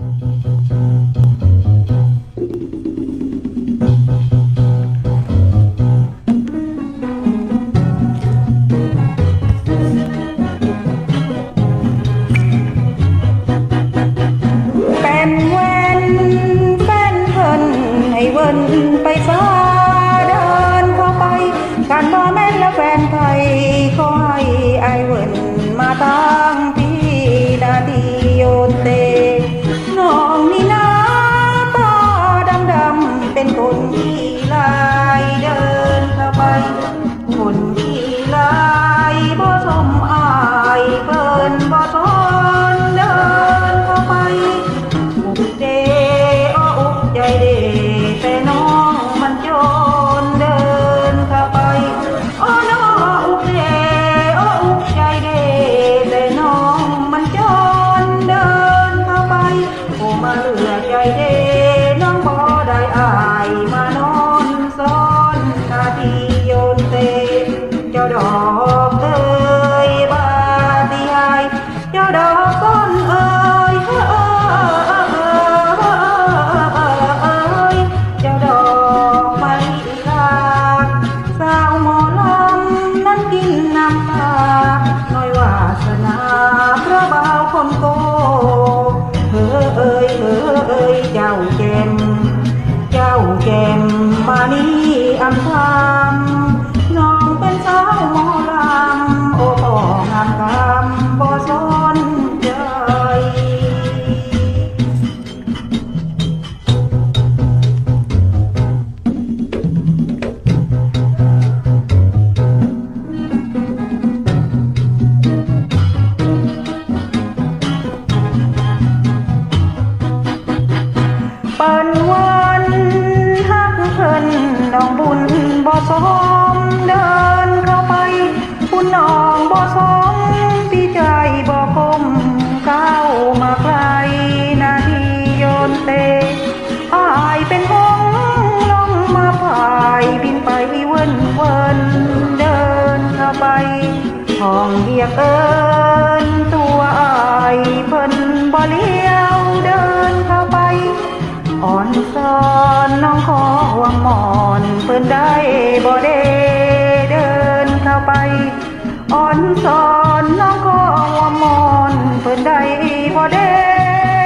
เบ่าวคนโกเฮ้อเอ้ยเฮ้อเอ้ยเจ้าแก่มเจ้าแก่มมานี่อันทำ นน้องบุญบ่สมเดินเข้าไปคุณน้องบ่สมพี่ใจบ่คมก้าวมาไกลนาทีโยนเตอายเป็นหงส์ลงมาพายบินไปเวินเวินเดินเข้าไปห้องเรียกเอินตัวอายเพิ่นบ่เลี้ อนสอนน้องขอห่วงหมอนเพิ่นได้บ่เดเดินเข้าไปอ่อนสอนน้องขอห่วงหมอนเพิ่นได้บ่เด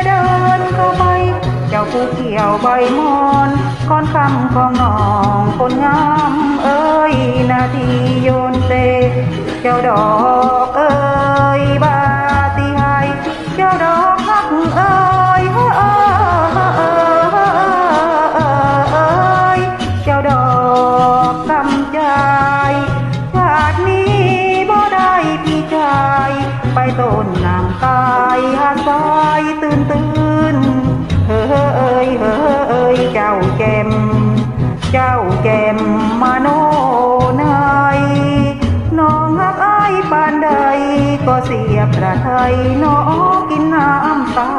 เดินเข้าไป เจ้าผู้เกี่ยวใบมอนก้อนคำของน้องคนงามเอ้ยนาทีโยนเตเจ้าดอก ไปต้นน้ำกายหาสายตื่นตื่นเฮ้อเอ้ยเฮ้อเอ้ยเจ้าแกมเจ้าแกมมาโนนายน้องฮักอายปานใดก็เสียประไทยน้องกินน้ำตา